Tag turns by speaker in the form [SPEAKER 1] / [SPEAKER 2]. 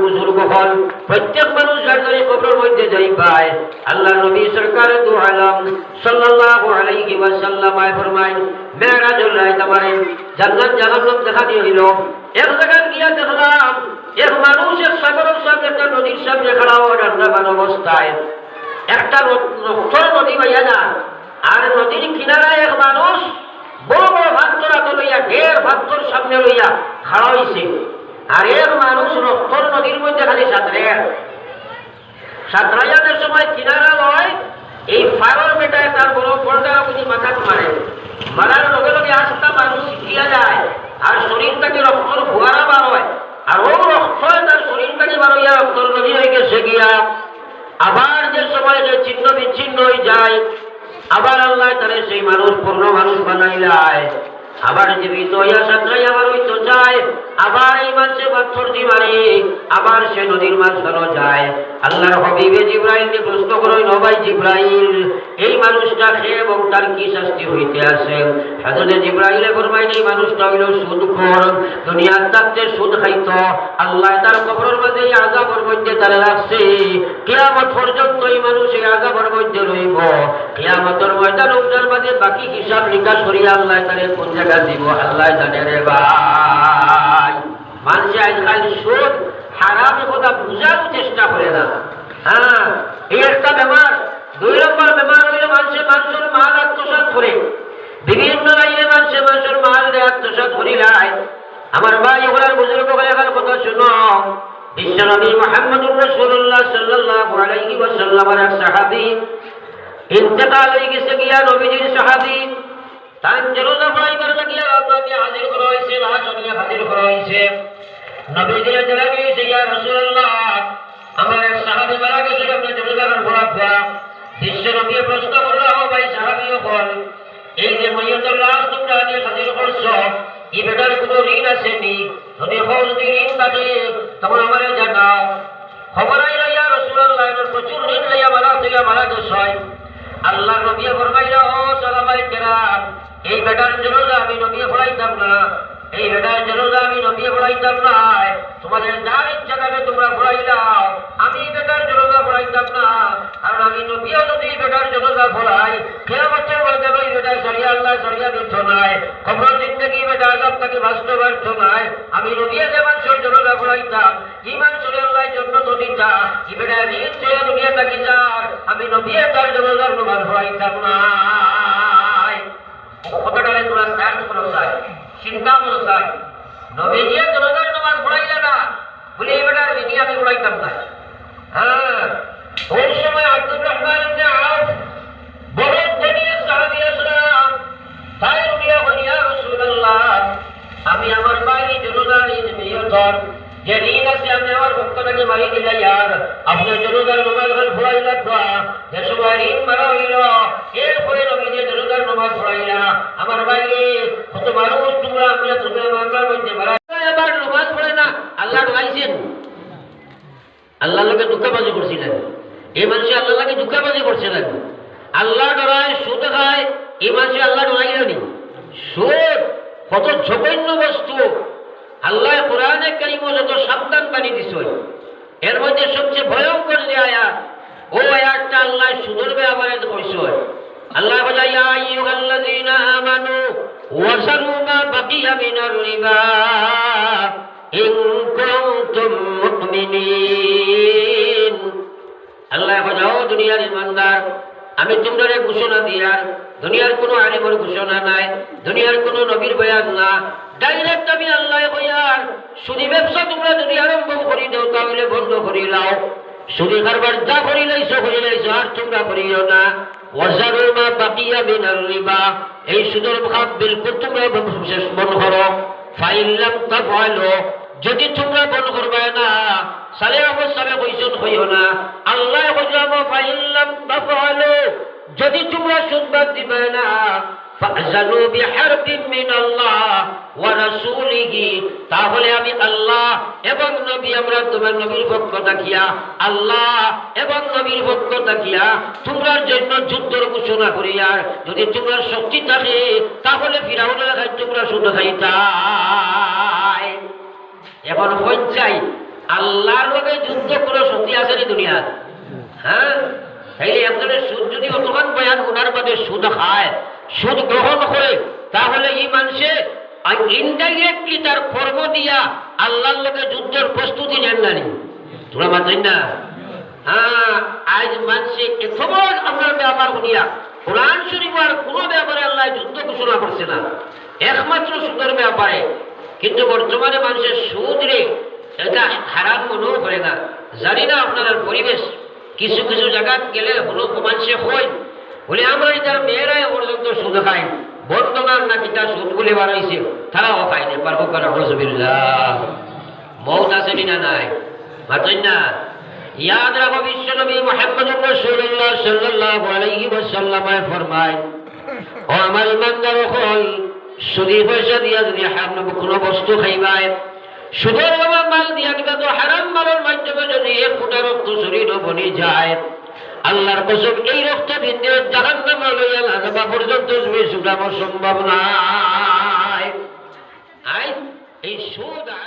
[SPEAKER 1] বুজুর্গ প্রত্যেক মানুষ যার কবরের মধ্যে যাই পায়। আল্লাহ নবী সরকার দু আলম সাল্লাল্লাহু দেখা এক জায়গায় গিয়া দেখলাম, এক সামনে একটা নদীর অবস্থায়। একটা নদী আর নদীর কিনারায় এক মানুষ বড় লইয়া, ঢের ভাত্তর সামনে লইয়া খাড়া আর এক মানুষ নক্ষর নদীর মধ্যে খালি সাঁতরে। সাঁতরাইয়াদের সময় কিনারা লয়, এই ফায়ার বেটায় তার বড় পর্দারা বুঝি মাথা মারে মারার লগে লগে আস্তা মানুষ শিখিয়া যায়, আর শরীরটাকে রক্তর ফুয়ারা বার হয় আর ও রক্ত তার শরীরটাকে বার হইয়া রক্তর নদী হয়ে গেছে গিয়া। আবার যে সময় যে ছিন্ন বিচ্ছিন্ন হয়ে যায়, আবার আল্লাহ তাহলে সেই মানুষ পূর্ণ মানুষ বানাইলায়। আবার জীবিত হইয়া সাঁতরাই আবার ওই তো যায় আবার এই মাসে পাথর দি মারি আবার সে নদীর ধরো যায়। আল্লাহর হবিবে জিব্রাইলকে প্রশ্ন করো নবাই জিব্রাইল, এই মানুষটা খেয়ে এবং তার কি শাস্তি হইতে আছে? হাজরে জিব্রাইলে ফরমাইল, এই মানুষটা হইল সুদ খোর দুনিয়ার থাকতে সুদ খাইত। আল্লাহ তার কবরের মাঝে এই আজাবর মধ্যে তারা রাখছে। কিয়ামত পর্যন্ত এই মানুষ এই আজাবর মধ্যে রইব। কিয়ামতের ময়দান উদ্যান মাঝে বাকি হিসাব নিকাশ করিয়া আল্লাহ তারে কোন জায়গা দিব? আল্লাহ জানে রে ভাই। মানুষে আজকাল সুদ হারামের কথা বুঝার চেষ্টা করে না। হ্যাঁ এই একটা বেমার দুই নম্বর বেমার হইলে মানুষের মানুষের মাল আত্মসাত করে। বিভিন্ন লাইনে মানুষের মানুষের মাল আত্মসাত করিলায় আমার ভাই ওগুলার বুজুর্গ এখন কথা শুনো। বিশ্বনবী মোহাম্মদুর রসুল্লাহ সাল্লাল্লাহু আলাইহি ওয়াসাল্লামের এক সাহাবী ইন্তেকাল হয়ে গেছে গিয়া নবীজির সাহাবী। ফলাই করতে গিয়া আপনাকে হাজির করা হয়েছে লাশ নিয়ে হাজির করা হয়েছে নবীজির জনাবি ইয়া রাসূলুল্লাহ। আমার এক সাহাবী মারা গেছে, আপনি জরুরার বড় খোয়া বিশ্ব নবী প্রশ্ন করল, ও ভাই সাহাবী হল এই যে মৈয়তের লাশ তোমরা নিয়ে হাজির করছ এই বেটার কোনো ঋণ আসেনি? যদি হোক যদি ঋণ থাকে, তখন আমার জানাও। খবর আইলা, ইয়া রাসূলুল্লাহ এর প্রচুর ঋণ লইয়া মারা থেকে মারা গেছে আল্লাহ নবী ফরমাইলা, ও সালামাই কেরাম, এই বেটার জন্য আমি নবী পড়াইতাম না। এই বেটার জন্য আমি নবী পড়াইতাম না তোমাদের যার ইচ্ছা থাকে তোমরা পড়াই দাও। আমি বেটার জন্য পড়াইতাম না আর আমি নবীও নদী বেটার জন্য পড়াই বছর বলতে ওই সরিয়া আল্লাহ সরিয়া দিচ্ছ নাই। খবর জিন্দগি বেটা আজাব তাকে বাঁচতে পারছ নাই। আমি নবীও যে মানুষের জন্য পড়াইতাম কি মানুষের জন্য তো দিতা। কি নিজ আমি নবীও তার জন্য নবার পড়াইতাম নাই কথাটারে তোরা সার্চ করো চাই চিন্তা করো চাই নবীজিয়ে তোমাদের তোমার পড়াইলে না। বলে, এই বেটার বিধি আমি পড়াইতাম না। হ্যাঁ ওই সময় আব্দুর রহমান ইবনে আউফ বড় ধনীয় সাহাবী আসলাম। তাই উনিয়া বলিয়া রাসূলুল্লাহ, আমি আমার বাড়ি জরুদার নিয়তর যে ঋণ আছে, আমি আমার ভক্তটাকে মারি দিলে ইয়ার। আপনার জরুদার নমাজ ঘর ভরাই লাগবা যে সময় ঋণ মারা হইল এরপরে নবী যে নমাজ আমার বাইরে কত মানুষ তোমরা আমরা তোমরা মধ্যে মারা এবার নমাজ পড়ে না। আল্লাহ ডোয়াইছেন আল্লাহ লোকে দুঃখাবাজি করছিলেন। এই মানুষে আল্লাহ লাগে দুঃখাবাজি করছিলেন। আল্লাহ ডরায়, সুদ খায়, এই মানুষে আল্লাহ ডরাইলেনি সুদ কত জঘন্য বস্তু। আল্লাহ কোরআনে কারিম যত সাবধান বানিয়ে দিছ, এর মধ্যে সবচেয়ে ভয়ঙ্কর যে আয়াত, ও আয়াতটা আল্লাহ সুদর ব্যাপারে কইছ আল্লাহ বলে, ইয়া আইয়ুহাল্লাযীনা আমানু, ওয়াসারু মা বাকিয়া মিনার রিবা, ইন কুনতুম মুমিনিন। আল্লাহ বলে, ও দুনিয়ার ইমানদার, আমি তোমরা ঘোষণা দিয়ার দুনিয়ার কোনো আলিমর ঘোষণা নাই, দুনিয়ার কোনো নবীর বয়ান না। ডাইরেক্ট আমি আল্লাহ বয়ার শুধু ব্যবসা তোমরা যদি আরম্ভ করি দেও, তাহলে বন্ধ করি লাও। শুধু কারবার যা করি লাইছো করি লাইছো, আর তোমরা করিও না। ওয়াজারু মা বাকিয়া রিবা। এই সুদর ভাব বিলকুল তোমরা শেষ বন্ধ করো ফাইল্লাম তাফআলু। যদি তোমরা বন করবে না, সালে অবস্থানে বৈশন হইও না। আল্লাহ বললাম ফাইল্লাম তাফআলু। যদি তোমরা সুদবাদ দিবে না জানো বিহারবিন বিন ওয়া রাসূলিহি তাহলে আমি আল্লাহ এবং নবী, আমরা তোমার নবীর পক্ষ থাকিয়া আল্লাহ এবং নবীর পক্ষ থাকিয়া তোমরার জন্য যুদ্ধের ঘোষণা করিয়া যদি তোমার শক্তি থাকে, তাহলে ফিরাউনের কাছে তোমরা শুধু খাইতাই। এখন পঞ্চায়েত আল্লাহর লগে যুদ্ধ কোনো শক্তি আছে নি দুনিয়া হ্যাঁ? এই একজনের সুদ যদি অতমান বয়ান ওনার বাদে সুদ খায়, সুদ গ্রহণ করে, তাহলে এই মানুষে ইনডাইরেক্টলি তার কর্ম দিয়া আল্লাহর লোকে যুদ্ধের প্রস্তুতি নেন না তোরা মানছেন না? হ্যাঁ আজ মানুষে এত আপনার ব্যাপার শুনিয়া কোরআন শরীফ আর কোনো ব্যাপারে আল্লাহ যুদ্ধ ঘোষণা করছে না। একমাত্র সুদের ব্যাপারে। কিন্তু বর্তমানে মানুষের সুদ রে, এটা হারাম মনেও করে না। জানি না আপনার পরিবেশ। কিছু কিছু জায়গাত গেলে হলো মানুষে হয়। বলে আমরা এটার মেয়েরাই পর্যন্ত সুদ খাই বর্তমান নাকি তার সুদ বলে বাড়াইছে? তারাও খাইনি পারব হজবিল্লাহ মৌত আছে না নাই? মাতই না? ইয়াদ রাখো বিশ্ব নবী মোহাম্মদ রাসূলুল্লাহ সাল্লাল্লাহু আলাইহি ওয়াসাল্লাম ফরমায়, ও আমার ইমানদার হল সুদি পয়সা দিয়া যদি হারাম কোনো বস্তু খাইবায়, সুদের মাল দিয়া কিবা তো হারাম মালের মাধ্যমে যদি এক ফুটা রক্ত শরীর বনি যায় আল্লাহর কসম এই রক্ত দিতে জাহান্নামে লইয়া লাগাবা পর্যন্ত তুমি সম্ভব নাই। এই সুদা